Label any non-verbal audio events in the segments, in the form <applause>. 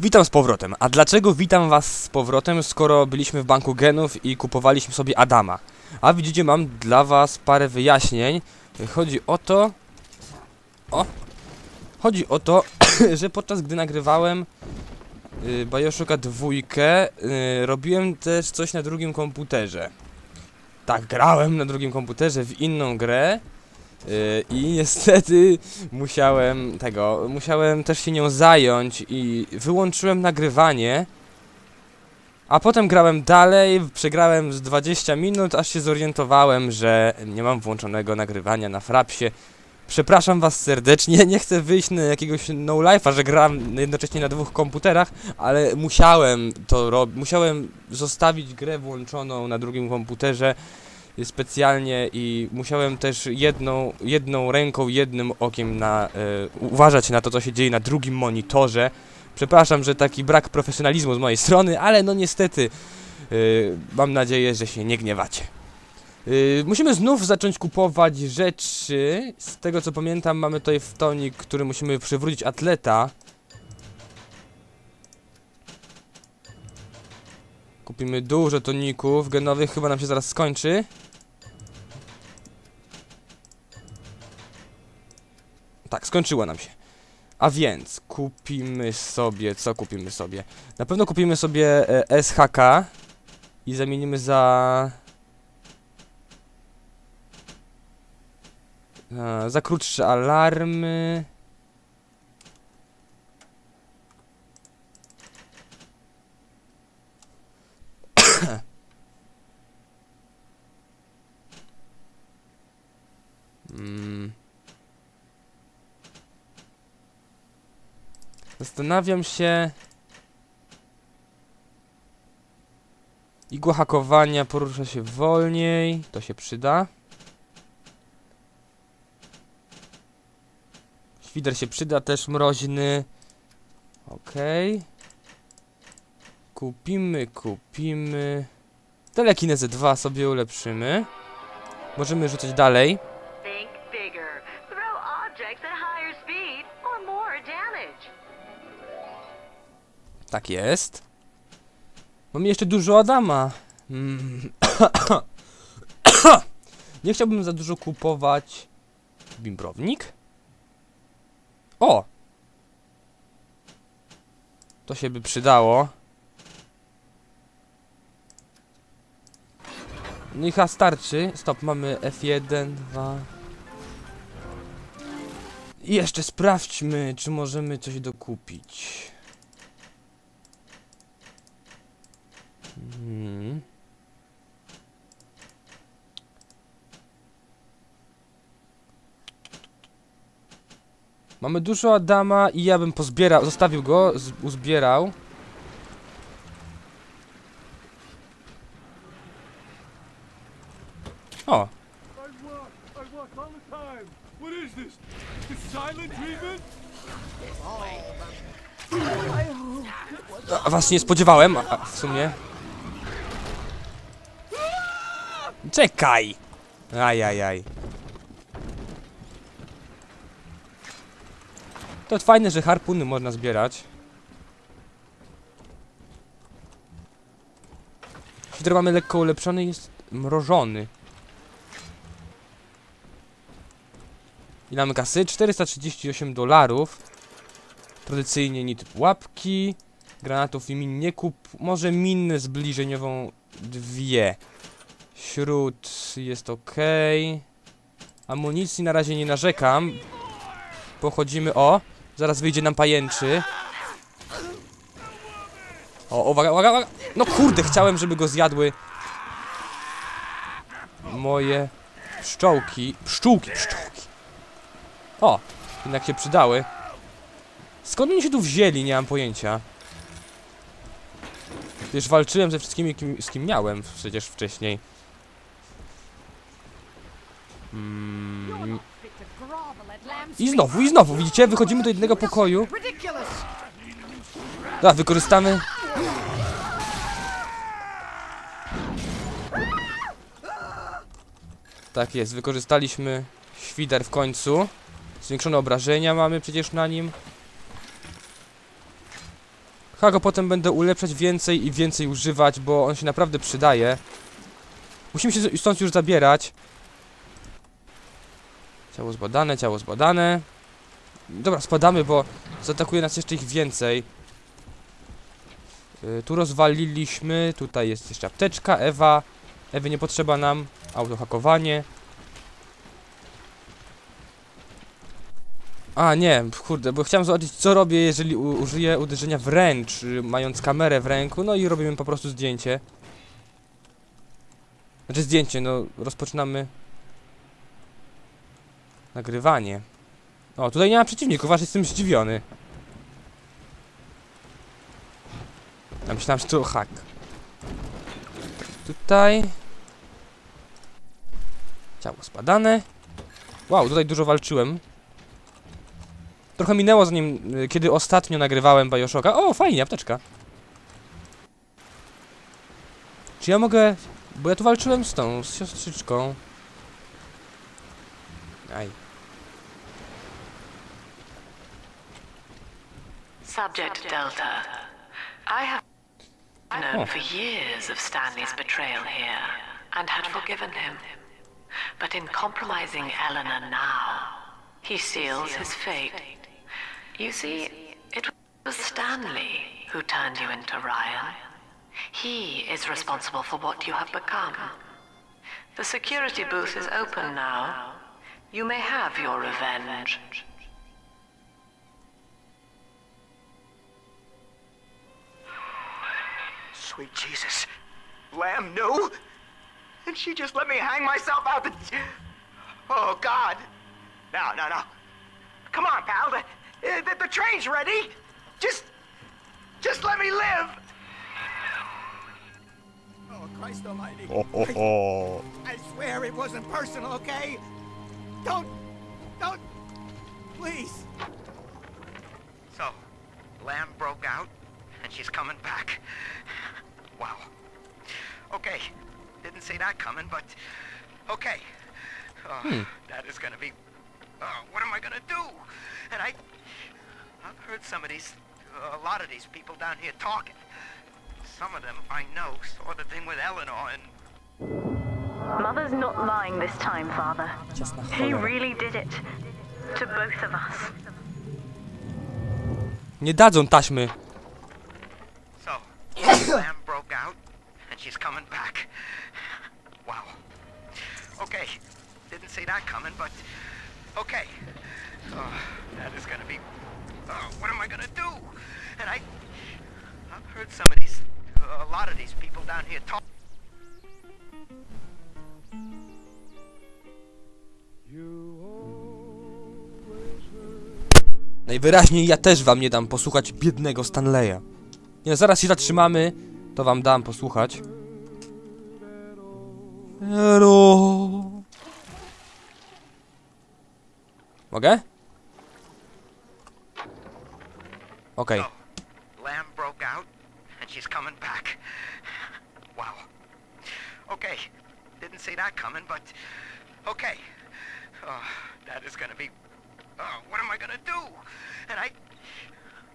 Witam z powrotem. A dlaczego witam was z powrotem, skoro byliśmy w banku genów i kupowaliśmy sobie Adama? A widzicie, mam dla was parę wyjaśnień. Chodzi o to... O! Chodzi o to, <coughs> że podczas gdy nagrywałem y, Bioshocka dwójkę, y, robiłem też coś na drugim komputerze. Tak, grałem na drugim komputerze w inną grę. Y, I niestety musiałem tego, musiałem też się nią zająć i wyłączyłem nagrywanie. A potem grałem dalej, przegrałem z 20 minut, aż się zorientowałem, że nie mam włączonego nagrywania na Frapsie. Przepraszam was serdecznie, <laughs> nie chcę wyjść na jakiegoś no life'a, że gram jednocześnie na dwóch komputerach, ale musiałem to robić, musiałem zostawić grę włączoną na drugim komputerze specjalnie i musiałem też jedną, jedną ręką, jednym okiem na, e, uważać na to, co się dzieje na drugim monitorze. Przepraszam, że taki brak profesjonalizmu z mojej strony, ale no niestety e, mam nadzieję, że się nie gniewacie. E, musimy znów zacząć kupować rzeczy. Z tego co pamiętam, mamy tutaj w tonik, który musimy przywrócić atleta. Kupimy dużo toników genowych, chyba nam się zaraz skończy. Tak, skończyło nam się. A więc kupimy sobie, co kupimy sobie? Na pewno kupimy sobie e, SHK i zamienimy za e, za krótsze alarmy. Zastanawiam się. Igła hakowania porusza się wolniej. To się przyda. Świder się przyda też mroźny. Okej. Kupimy, kupimy. Telekinezę 2 sobie ulepszymy. Możemy rzucać dalej. Tak jest. Mamy jeszcze dużo Adama. Mm. <coughs> Nie chciałbym za dużo kupować. Bimbrownik? O! To się by przydało. No i starczy. Stop, mamy F1, 2. I jeszcze sprawdźmy, czy możemy coś dokupić. Hmm. Mamy dużo Adama i ja bym pozbierał, zostawił go, uzbierał. O, a was nie spodziewałem, a w sumie. Czekaj! Ajajaj. To fajne, że harpuny można zbierać. Świder mamy lekko ulepszony jest mrożony. Ile mamy kasy? 438 dolarów. Tradycyjnie nit łapki. Granatów i min nie kup. Może minę zbliżeniową dwie. Śród jest ok. Amunicji na razie nie narzekam. Pochodzimy o. Zaraz wyjdzie nam pajęczy. O, uwaga, uwaga, uwaga. No kurde, chciałem, żeby go zjadły moje pszczołki. Pszczółki, pszczółki. O, jednak się przydały. Skąd oni się tu wzięli, nie mam pojęcia. Przecież walczyłem ze wszystkimi, kim, z kim miałem przecież wcześniej. Mm. I znowu, i znowu, widzicie? Wychodzimy do jednego pokoju. Da, wykorzystamy. Tak jest, wykorzystaliśmy świder w końcu. Zwiększone obrażenia mamy przecież na nim. Chyba go potem będę ulepszać więcej i więcej używać, bo on się naprawdę przydaje. Musimy się stąd już zabierać. Ciało zbadane, ciało zbadane. Dobra, spadamy, bo zaatakuje nas jeszcze ich więcej. Y, tu rozwaliliśmy, tutaj jest jeszcze apteczka, Ewa. Ewy nie potrzeba nam. Autohakowanie. A nie, kurde, bo chciałem zobaczyć co robię, jeżeli użyję uderzenia wręcz, y, mając kamerę w ręku, no i robimy po prostu zdjęcie. Znaczy zdjęcie, no rozpoczynamy nagrywanie. O, tutaj nie ma przeciwników, aż jestem zdziwiony. Ja myślałem, że to hak. Tutaj. Ciało spadane. Wow, tutaj dużo walczyłem. Trochę minęło zanim, y, kiedy ostatnio nagrywałem Bioshocka. O, fajnie, apteczka. Czy ja mogę... Bo ja tu walczyłem z tą, z siostrzyczką. Aj. Subject Delta. I have known for years of Stanley's betrayal here and had forgiven him. But in compromising Eleanor now, he seals his fate. You see, it was Stanley who turned you into Ryan. He is responsible for what you have become. The security booth is open now. You may have your revenge. Sweet Jesus. Lamb knew? And she just let me hang myself out the. Oh, God. No, no, no. Come on, pal. The, the, the train's ready. Just. Just let me live. Oh, Christ Almighty. Oh, I, I swear it wasn't personal, okay? Don't. Don't. Please. So, Lamb broke out, and she's coming back. Wow. Okay. Didn't see that coming, but okay. Oh, That is gonna be. Oh, what am I gonna do? And I, I've heard some of these, a lot of these people down here talking. Some of them I know saw the thing with Eleanor, and Mother's not lying this time, Father. Ciasna He really did it. To both of us. Nie dadzą taśmy. So Lamb broke out, and she's coming back. Wow. Okay. Didn't see that coming, but okay. Oh, that is gonna be. Oh, what am I gonna do? And I, I've heard some of these, a lot of these people down here talk. Najwyraźniej ja też wam nie dam posłuchać biednego Stanleya. Nie, zaraz się zatrzymamy, to wam dam posłuchać. Hello. Mogę? Okej. Wow. Okay. Okay. Oh, that is gonna be. Oh, what am I gonna do? And I,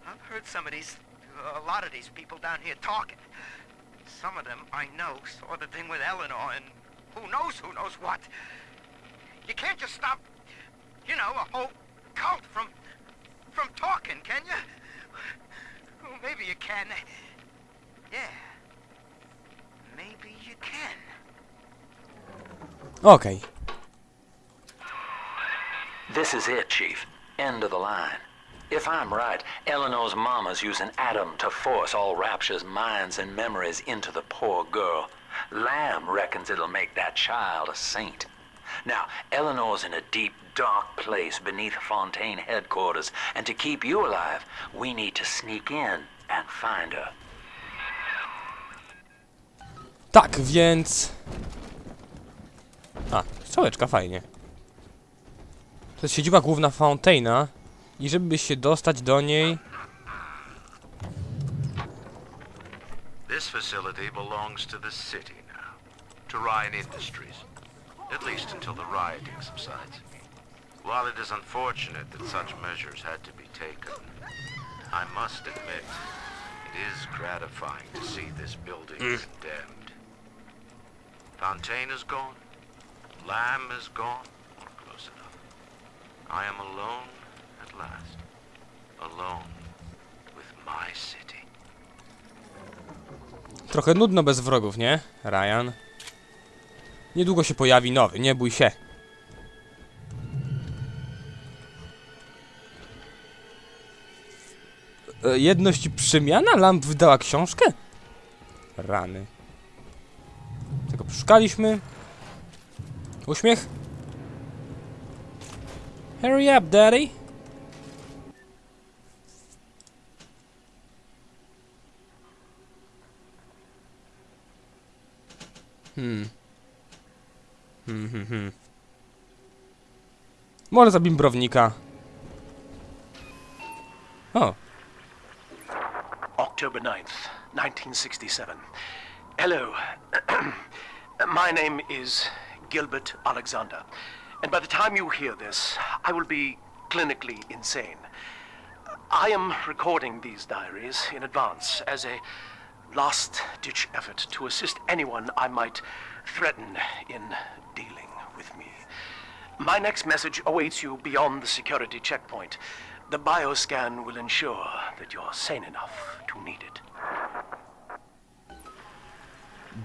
I've heard some of these, a lot of these people down here talking. Some of them I know saw the thing with Eleanor, and who knows who knows what. You can't just stop, you know, a whole cult from, from talking, can you? Well, maybe you can. Yeah. Maybe you can. Okay. This is it, Chief. End of the line. If I'm right, Eleanor's mama's using Adam to force all Rapture's minds and memories into the poor girl. Lamb reckons it'll make that child a saint. Now, Eleanor's in a deep, dark place beneath Fontaine headquarters, and to keep you alive, we need to sneak in and find her. Tak, więc... A, strzałeczka, fajnie. To jest siedziba główna Fountaina. I żeby się dostać do niej... This facility belongs to the city now, to Ryan Industries, at least until the rioting subsides. While it is unfortunate that such measures had to be taken, I must admit, It is gratifying to see this building mm. condemned. Fontaine is gone. Lamb is gone. Close enough. I am alone last. Alone with my city. Trochę nudno bez wrogów, nie? Ryan. Niedługo się pojawi nowy, nie bój się. E, Jedność i przemiana? Lamp wydała książkę? Rany. Tego przeszukaliśmy. Uśmiech. Hurry up, daddy. Hmm. Hmm, hmm, Może za bimbrownika. O, October 9th, 1967. Hello. <clears throat> My name is Gilbert Alexander. And by the time you hear this, I will be clinically insane. I am recording these diaries in advance as a last ditch effort to assist anyone I might threaten in dealing with me. My next message awaits you beyond the security checkpoint. The bioscan will ensure that you're sane enough to need it.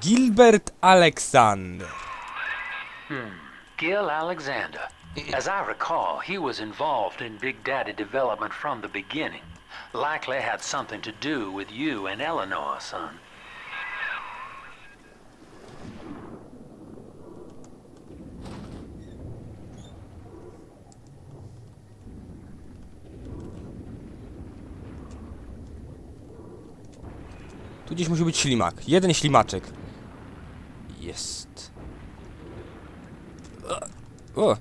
Gilbert Alexander. Hmm. Gil Alexander. As I recall, he was involved in Big Daddy development from the beginning. Likely had something to do with you and Eleanor, son. Tu gdzieś musi być ślimak. Jeden ślimaczek. Jest. O!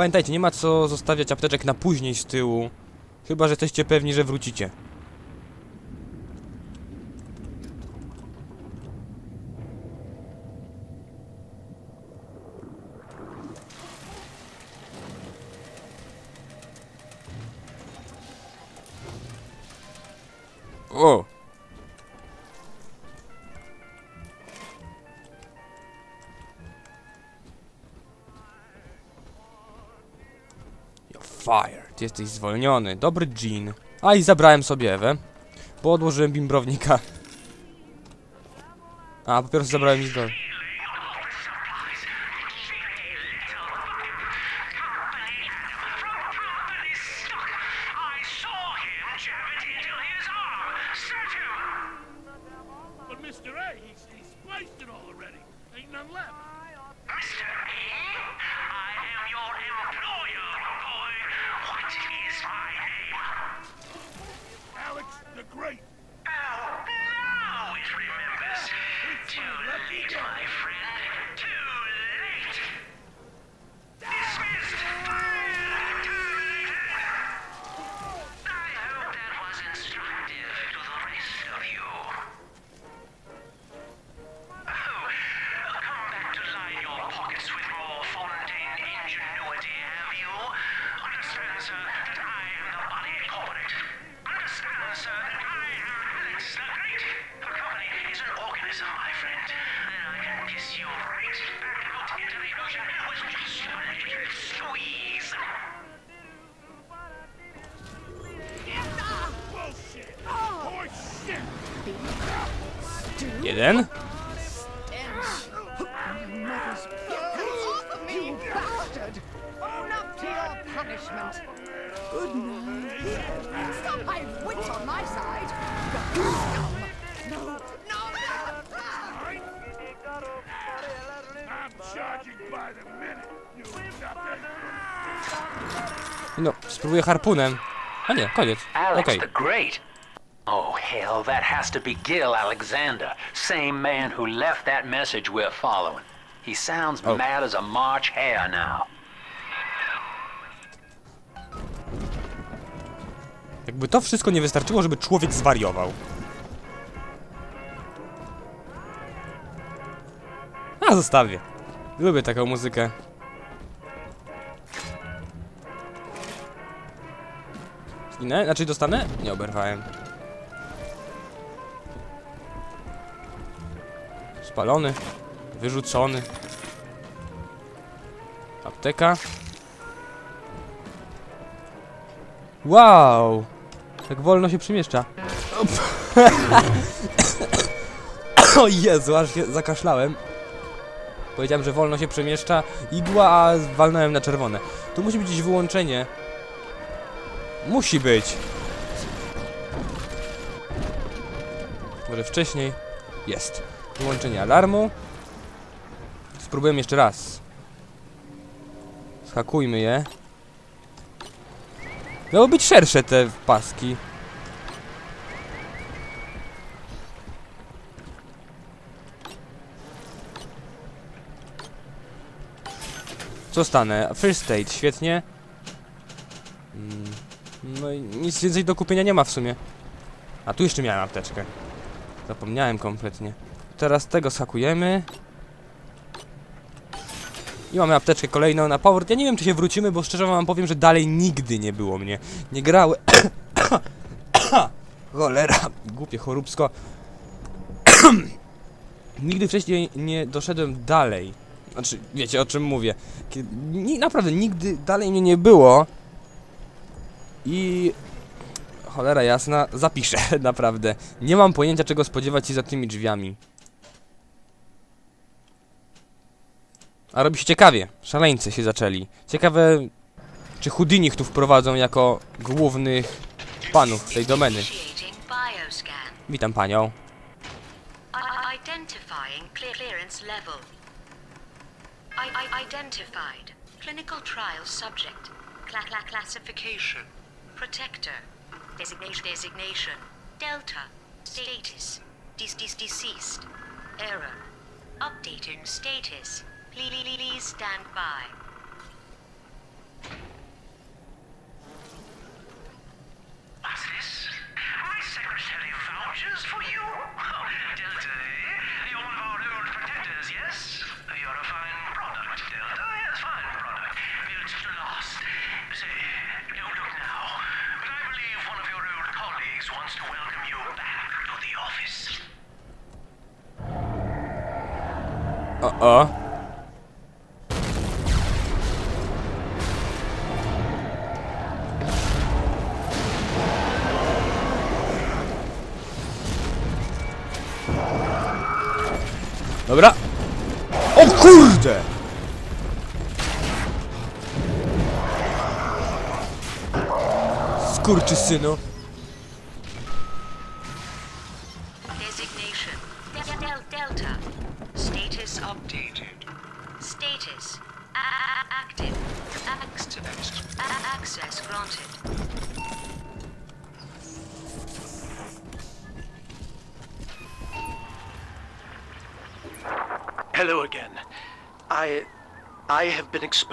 Pamiętajcie, nie ma co zostawiać apteczek na później z tyłu. Chyba, że jesteście pewni, że wrócicie. O! Ty jesteś zwolniony. Dobry Jean. A i zabrałem sobie Ewę. Bo odłożyłem bimbrownika. A, po pierwsze zabrałem do... Great. Oh, now it remembers. Too late, my friend. Sucker. No, spróbuję harpunem. A nie, koniec. Okej. Great. Oh, hell, that has to be Gil Alexander, same man who left that message we're following. He sounds Oh. mad as a March hare now. Jakby to wszystko nie wystarczyło, żeby człowiek zwariował. A, zostawię. Lubię taką muzykę. Zginę? Znaczy dostanę? Nie oberwałem. Spalony. Wyrzucony. Apteka. Wow! Tak wolno się przemieszcza. <laughs> O Jezu, aż się zakaszlałem. Powiedziałem, że wolno się przemieszcza igła, a walnąłem na czerwone. Tu musi być gdzieś wyłączenie. Musi być. Może wcześniej? Jest. Wyłączenie alarmu. Spróbujemy jeszcze raz. Schakujmy je. Miało być szersze te paski. Co stanę? First aid, świetnie. Mm, No i nic więcej do kupienia nie ma w sumie. A tu jeszcze miałem apteczkę. Zapomniałem kompletnie. Teraz tego schakujemy. I mamy apteczkę kolejną na power. Ja nie wiem, czy się wrócimy, bo szczerze wam powiem, że dalej nigdy nie było mnie. Nie grały. <coughs> Cholera, głupie choróbsko. <coughs> nigdy wcześniej nie doszedłem dalej. Znaczy, wiecie o czym mówię. Kiedy, naprawdę, nigdy dalej mnie nie było. I... Cholera jasna, zapiszę, <laughs> naprawdę. Nie mam pojęcia, czego spodziewać się za tymi drzwiami. A robi się ciekawie. Szaleńcy się zaczęli. Ciekawe, czy Houdini tu wprowadzą jako głównych panów tej domeny. Witam panią. Clinical trial subject. Cla cla classification. Protector. Designation designation. Delta. Status. Deceased. Error. Updating status. Please please stand by. What's this? My secretary vouches for you? Oh, Delta, eh? You're one of our old protectors, yes? You're a fine product, Delta. Yes, fine product. Built to last. Say, don't look now, but I believe one of your old colleagues wants to welcome you back to the office. O-o. Dobra. O kurde! Skurczysynu. Designation.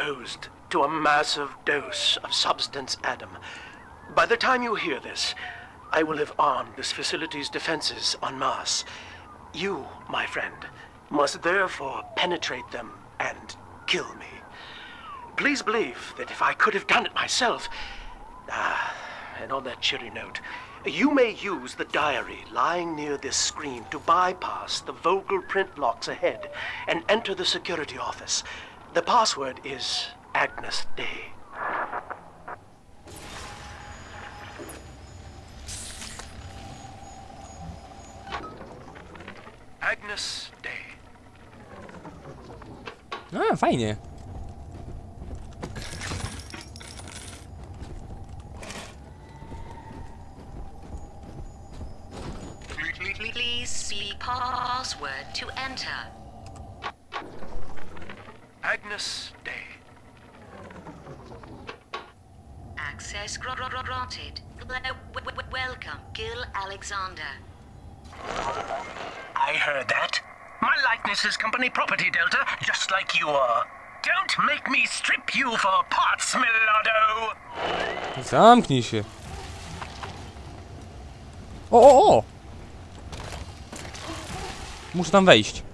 Exposed to a massive dose of substance Adam. By the time you hear this, I will have armed this facility's defenses en masse. You, my friend, must therefore penetrate them and kill me. Please believe that if I could have done it myself. Ah, and on that cheery note, you may use the diary lying near this screen to bypass the vocal print locks ahead and enter the security office. The password is Agnes Day. Agnes Day. A, fajnie. Please speak password to enter. Agnes Day. Access gr- gr- granted. Welcome, Gil Alexander. I heard that. My likeness is company property, Delta, just like you are. Don't make me strip you for parts, Milado! Zamknij się. O, o, o! Muszę tam wejść.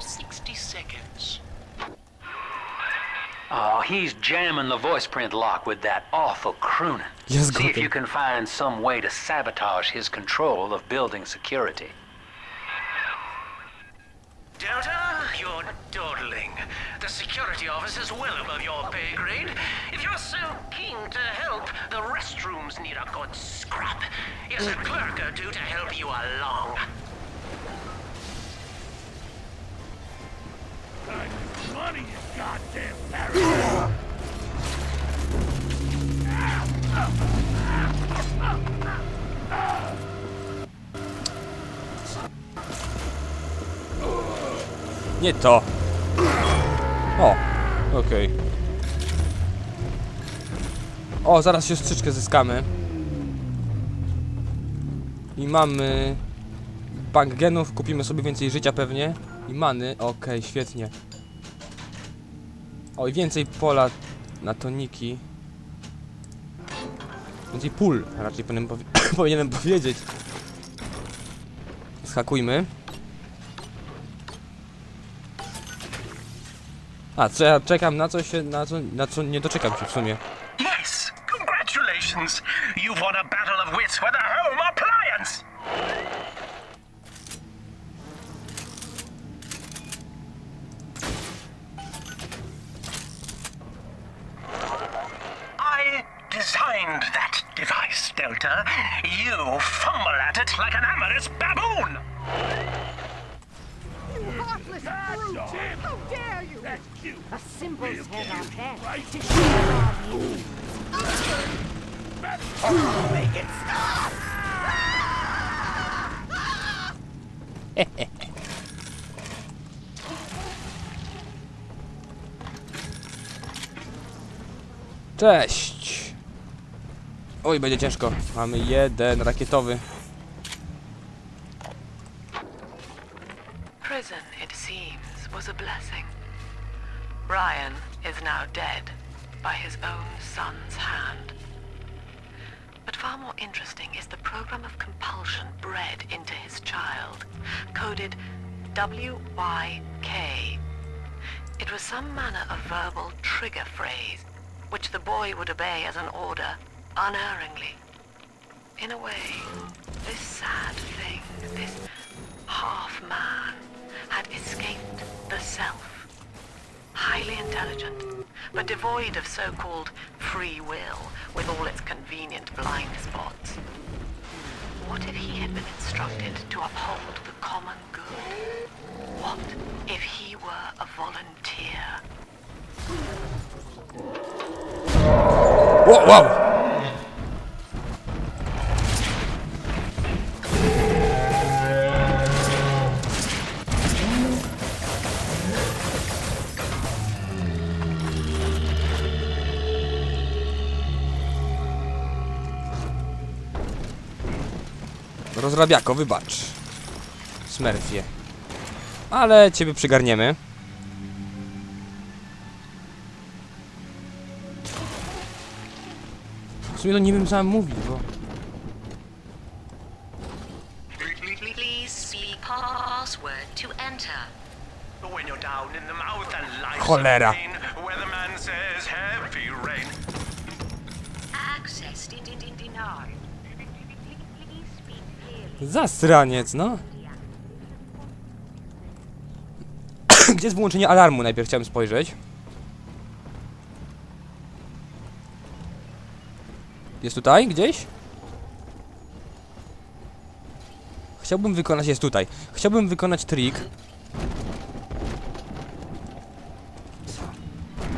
60 seconds. Oh, he's jamming the voice print lock with that awful crooning. Yes, See if you can find some way to sabotage his control of building security. Delta, you're dawdling. The security office is well above your pay grade. If you're so keen to help, the restrooms need a good scrub. Here's a clerk or two to help you along. Money, you goddamn parrot! Nie to. O, okej. O, zaraz siostrzyczkę zyskamy. I mamy bank genów, kupimy sobie więcej życia pewnie. I many, okej, świetnie. O, i więcej pola na toniki. Więcej pól, raczej powinienem, powie <coughs> powinienem powiedzieć. Schakujmy. A, co ja czekam na co się, na co, na co nie doczekam się w sumie. Yes, congratulations. You've won a battle of wits with a home appliance. I designed that device, Delta. You fumble at it like an amorous baboon. You heartless brute! How dare. A symbol's Real head on cute, head right? to shield our views. Make it stop! Cześć! Oj, będzie ciężko. Mamy jeden rakietowy. Ryan is now dead by his own son's hand. But far more interesting is the program of compulsion bred into his child, coded WYK. It was some manner of verbal trigger phrase, which the boy would obey as an order, unerringly. In a way, this sad thing, this half-man, had escaped the self. Highly intelligent, but devoid of so-called free will, with all its convenient blind spots. What if he had been instructed to uphold the common good? What if he were a volunteer? Wow! wow. Rozrabiako, wybacz. Smerfie. Ale ciebie przygarniemy. W sumie to nie wiem co mam mówić, bo... Please Zasraniec, no. <coughs> Gdzie jest wyłączenie alarmu? Najpierw chciałem spojrzeć. Jest tutaj gdzieś? Chciałbym wykonać, jest tutaj. Chciałbym wykonać trik.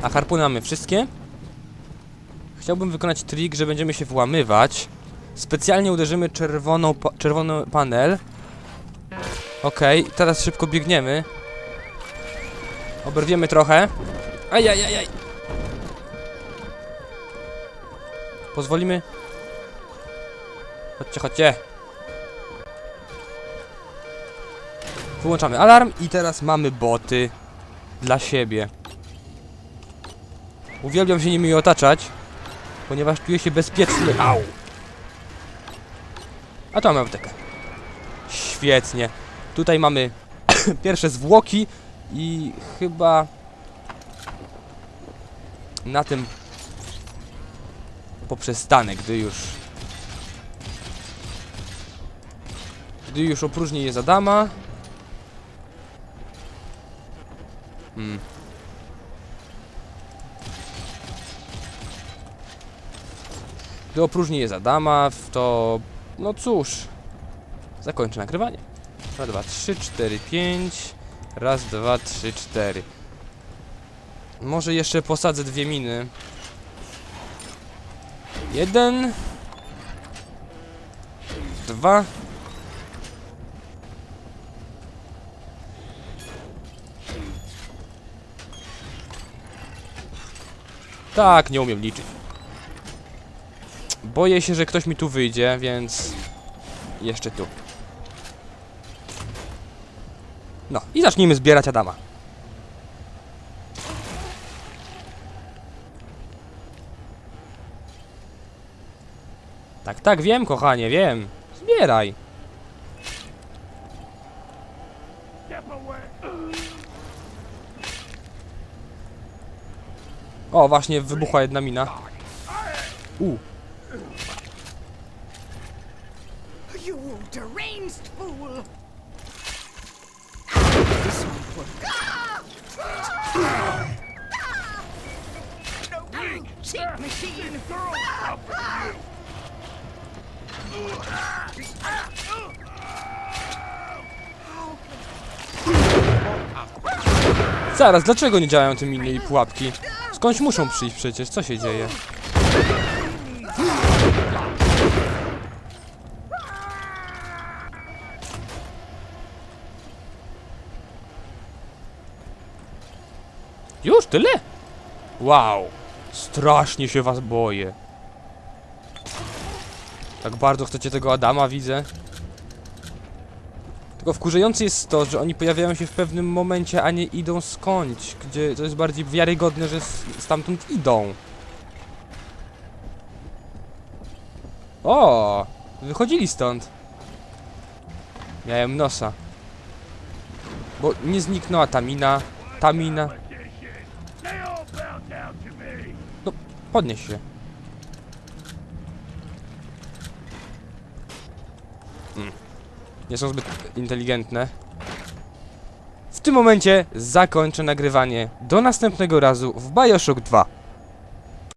A harpuny mamy wszystkie. Chciałbym wykonać trik, że będziemy się włamywać. Specjalnie uderzymy czerwoną, pa czerwony panel. Okej, teraz szybko biegniemy. Oberwiemy trochę. Ajajajaj. Pozwolimy. Chodźcie, chodźcie. Wyłączamy alarm i teraz mamy boty dla siebie. Uwielbiam się nimi otaczać, ponieważ czuję się bezpieczny. Au! A to mamy aptekę. Świetnie. Tutaj mamy <coughs> pierwsze zwłoki i chyba na tym poprzestanę, gdy już gdy już opróżni je Adama. Hmm. Gdy opróżni je Adama, to no cóż, zakończę nagrywanie. Raz, dwa, trzy, cztery, pięć. Raz, dwa, trzy, cztery. Może jeszcze posadzę dwie miny. Jeden. Dwa. Tak, nie umiem liczyć. Boję się, że ktoś mi tu wyjdzie, więc... Jeszcze tu. No, i zacznijmy zbierać Adama. Tak, tak, wiem, kochanie, wiem. Zbieraj. O, właśnie wybuchła jedna mina. U. You deranged fool! You cheap machine! Zaraz, dlaczego nie działają te miny i pułapki? Skądś muszą przyjść przecież, co się dzieje? Już tyle? Wow, strasznie się was boję. Tak bardzo chcecie tego Adama, widzę. Tylko wkurzające jest to, że oni pojawiają się w pewnym momencie, a nie idą skądś, gdzie to jest bardziej wiarygodne, że stamtąd idą. O, wychodzili stąd. Miałem nosa. Bo nie zniknęła ta mina, ta mina. No, podnieś się. Mm. Nie są zbyt inteligentne. W tym momencie zakończę nagrywanie. Do następnego razu w Bioshock 2.